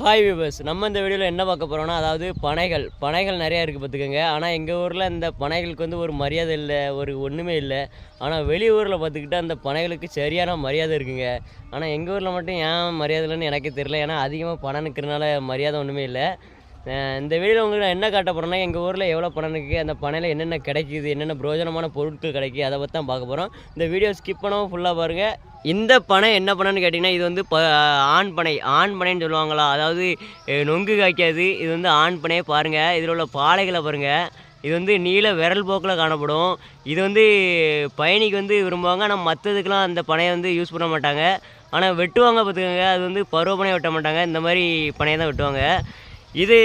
Hi viewers நம்ம இந்த வீடியோவில் என்ன பார்க்க போகிறோம்னா அதாவது பனைகள். பனைகள் நிறையா இருக்குது பார்த்துக்கோங்க. ஆனால் எங்கள் ஊரில் இந்த பனைகளுக்கு வந்து ஒரு மரியாதை இல்லை ஒரு ஒன்றுமே இல்லை. ஆனால் வெளியூரில் பார்த்துக்கிட்டா அந்த பனைகளுக்கு சரியான மரியாதை இருக்குங்க. ஆனால் எங்கள் ஊரில் மட்டும் ஏன் மரியாதை இல்லைன்னு எனக்கே தெரியல. ஏன்னா அதிகமாக பணம் நிற்கிறனால மரியாதை ஒன்றுமே இல்லை. இந்த வீடியோவில் உங்களுக்கு நான் என்ன காட்ட போகிறேன்னா எங்கள் ஊரில் எவ்வளோ பணம் இருக்குது அந்த பனையில் என்னென்ன கிடைக்குது என்னென்ன பிரயோஜனமான பொருட்கள் கிடைக்குது அதை பற்றி தான் பார்க்க போகிறோம் இந்த வீடியோ ஸ்கிப் பண்ணவும் ஃபுல்லாக பாருங்கள் இந்த பனை என்ன பனைன்னு கேட்டிங்கன்னா இது வந்து ப ஆண் பனை. ஆண் பனைன்னு சொல்லுவாங்களா? அதாவது நொங்கு காய்க்காது. இது வந்து ஆண் பனையை பாருங்கள் இதில் உள்ள பாலைகளை பாருங்கள் இது வந்து நீல விரல் போக்கில் காணப்படும். இது வந்து பயணிக்கு வந்து விரும்புவாங்க. ஆனால் மற்றதுக்கெலாம் அந்த பனையை வந்து யூஸ் பண்ண மாட்டாங்க. ஆனால் வெட்டுவாங்க பார்த்துக்கோங்க. அது வந்து பருவ பனையை வெட்ட மாட்டாங்க. இந்த மாதிரி பனையை தான் வெட்டுவாங்க. இது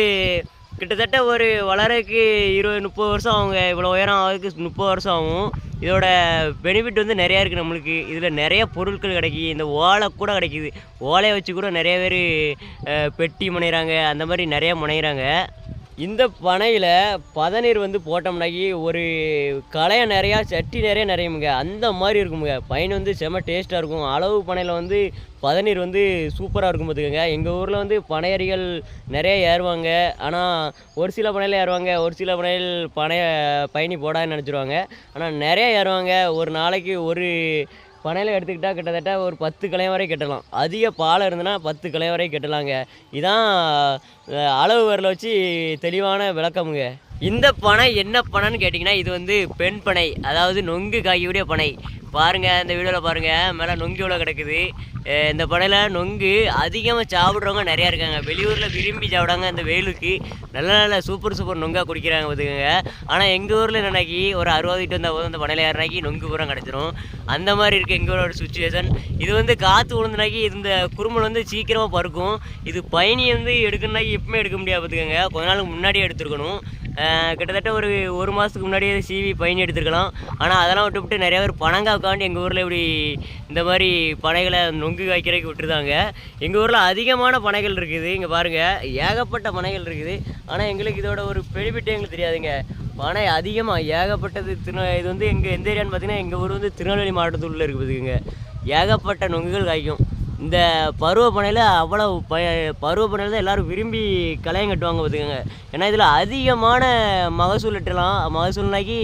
கிட்டத்தட்ட ஒரு வளரக்கு இருபது முப்பது வருஷம் ஆகுங்க. இவ்வளோ உயரம் ஆகுதுக்கு முப்பது வருஷம் ஆகும். இதோட பெனிஃபிட் வந்து நிறையா இருக்குது நம்மளுக்கு. இதில் நிறைய பொருட்கள் கிடைக்கி இந்த ஓலை கூட கிடைக்கிது. ஓலையை வச்சு கூட நிறைய பேர் பெட்டி முனைகிறாங்க அந்த மாதிரி நிறையா முனைகிறாங்க இந்த பனையில் பதநீர் வந்து போட்டோம்னாக்கி ஒரு களையை நிறையா சட்டி நிறைய நிறையுமுங்க. அந்த மாதிரி இருக்குமுங்க. பையன் வந்து செம டேஸ்ட்டாக இருக்கும். அளவு பனையில் வந்து பதநீர் வந்து சூப்பராக இருக்கும் பார்த்துக்கோங்க எங்கள் ஊரில் வந்து பனையறிகள் நிறைய ஏறுவாங்க. ஆனால் ஒரு சில பனையில் ஏறுவாங்க. ஒரு சில பனையில் பனைய பயணி போடான்னு நினச்சிருவாங்க. ஆனால் நிறைய ஏறுவாங்க. ஒரு நாளைக்கு ஒரு பனையில் எடுத்துக்கிட்டால் கிட்டத்தட்ட ஒரு பத்து கலையம் வரை கட்டலாம். அதிக பாலை இருந்ததுன்னா பத்து கலையம் வரை கட்டலாங்க. இதான் அளவு வரல வச்சு தெளிவான விளக்கமுங்க. இந்த பனை என்ன பனைன்னு கேட்டிங்கன்னா இது வந்து பெண் பனை அதாவது நொங்கு காய்கூடிய பனை. பாருங்கள் இந்த வீடியோவில் பாருங்கள் மேலே நொங்கு எவ்வளோ கிடக்குது. இந்த பனையில் நொங்கு அதிகமாக சாப்பிட்றவங்க நிறையா இருக்காங்க. வெளியூரில் விரும்பி சாப்பிடாங்க இந்த வெயிலுக்கு. நல்ல நல்ல சூப்பர் சூப்பர் நொங்கா குடிக்கிறாங்க பார்த்துக்கோங்க ஆனால் எங்கள் ஊரில் என்னன்னாக்கி ஒரு அறுபது கிட்ட வந்தால் போதும் இந்த பனையில் ஏறினாக்கி நொங்கு பூரா கிடச்சிரும். அந்த மாதிரி இருக்குது எங்கள் ஊரோட சுச்சுவேஷன் இது வந்து காற்று விழுந்துனாக்கி இந்த குறுமல் வந்து சீக்கிரமாக பறக்கும். இது பயணி வந்து எடுக்கணுனாக்கி எப்பவுமே எடுக்க முடியாது பார்த்துக்கோங்க கொஞ்ச நாளுக்கு முன்னாடியே எடுத்துருக்கணும். கிட்டத்தட்ட ஒரு ஒரு மாதத்துக்கு முன்னாடியே சிவி பயணி எடுத்துருக்கலாம். ஆனால் அதெல்லாம் விட்டு விட்டு நிறையா பேர் பனங்காய்க்காண்டி எங்கள் ஊரில் இப்படி இந்த மாதிரி பனைகளை நொங்கு காய்க்கிறதுக்கு விட்டுருந்தாங்க எங்கள் ஊரில் அதிகமான பனைகள் இருக்குது. இங்கே பாருங்கள் ஏகப்பட்ட பனைகள் இருக்குது. ஆனால் எங்களுக்கு இதோட ஒரு பெனிஃபிட்டே எங்களுக்கு தெரியாதுங்க. பனை அதிகமாக ஏகப்பட்டது திரு இது வந்து எங்கள் எந்த ஏரியான்னு பார்த்தீங்கன்னா எங்கள் ஊர் வந்து திருநெல்வேலி மாவட்டத்துக்குள்ளே இருக்குதுங்க ஏகப்பட்ட நொங்குகள் காய்க்கும். இந்த பருவப்பனையில் அவ்வளோ ப பருவப்பனையில் தான் எல்லோரும் விரும்பி கலையம் கட்டுவாங்க பார்த்துக்கோங்க ஏன்னா இதில் அதிகமான மகசூல் எட்டலாம் மகசூல்னாக்கி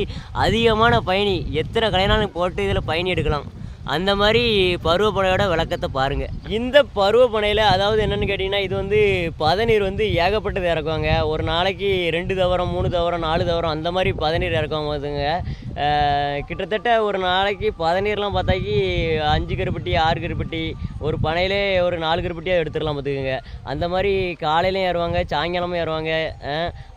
அதிகமான பயணி எத்தனை கலைனாலும் போட்டு இதில் பயணி எடுக்கலாம். அந்த மாதிரி பருவப்பனையோட விளக்கத்தை பாருங்கள் இந்த பருவப்பனையில் அதாவது என்னென்னு கேட்டிங்கன்னா இது வந்து பதநீர் வந்து ஏகப்பட்டது இறக்குவாங்க. ஒரு நாளைக்கு ரெண்டு தவறம் மூணு தவறம் நாலு தவறம் அந்த மாதிரி பதநீர் இறக்குவாங்க பார்த்துங்க கிட்டத்தட்ட ஒரு நாளைக்கு பதநீர்லாம் பார்த்தாக்கி அஞ்சு கருப்பட்டி ஆறு கருப்பட்டி ஒரு பனையிலே ஒரு நாலு கருப்பட்டியாக எடுத்துடலாம் பார்த்துக்கோங்க. அந்த மாதிரி காலையிலையும் ஏறுவாங்க சாயங்காலமும் ஏறுவாங்க.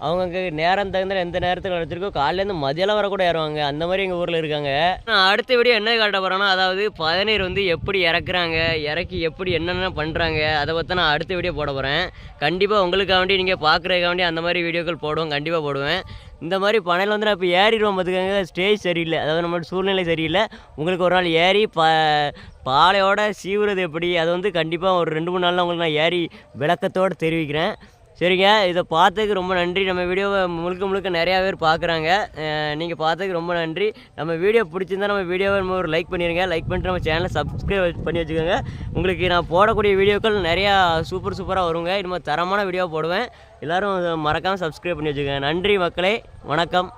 அவங்க நேரம் தகுந்த எந்த நேரத்தில் எடுத்துருக்கோ காலையிலேருந்து மதியம் வர கூட ஏறுவாங்க. அந்த மாதிரி எங்கள் ஊரில் இருக்காங்க. நான் அடுத்த வீடியோ என்ன காட்ட போகிறேன்னா அதாவது பதநீர் வந்து எப்படி இறக்குறாங்க இறக்கி எப்படி என்னென்ன பண்ணுறாங்க அதை பற்றி நான் அடுத்த வீடியோ போட போகிறேன் கண்டிப்பாக உங்களுக்காக வேண்டி நீங்கள் பார்க்குறதுக்காக வேண்டி அந்த மாதிரி வீடியோக்கள் போடுவோம் கண்டிப்பாக போடுவேன். இந்த மாதிரி பனையில் வந்து நான் இப்போ ஏறிடுவோம் பார்த்துக்கங்க ஸ்டேஜ் சரியில்லை. அதாவது நம்மளோட சூழ்நிலை சரியில்லை. உங்களுக்கு ஒரு நாள் ஏறி ப பாலையோட சீவுறது எப்படி? அது வந்து கண்டிப்பாக ஒரு ரெண்டு மூணு நாளில் உங்களுக்கு நான் ஏறி விளக்கத்தோடு தெரிவிக்கிறேன். சரிங்க இதை பார்த்ததுக்கு ரொம்ப நன்றி. நம்ம வீடியோவை முழுக்க முழுக்க நிறையா பேர் பார்க்குறாங்க. நீங்கள் பார்த்ததுக்கு ரொம்ப நன்றி. நம்ம வீடியோ பிடிச்சிருந்தா நம்ம வீடியோவை நம்ம ஒரு லைக் பண்ணிடுங்க லைக் பண்ணிட்டு நம்ம சேனலை சப்ஸ்கிரைப் பண்ணி வச்சுக்கோங்க. உங்களுக்கு நான் போடக்கூடிய வீடியோக்கள் நிறையா சூப்பர் சூப்பராக வருங்க. இனிமேல் தரமான வீடியோ போடுவேன். எல்லோரும் மறக்காமல் சப்ஸ்கிரைப் பண்ணி வச்சுக்கோங்க. நன்றி மக்களே. வணக்கம்.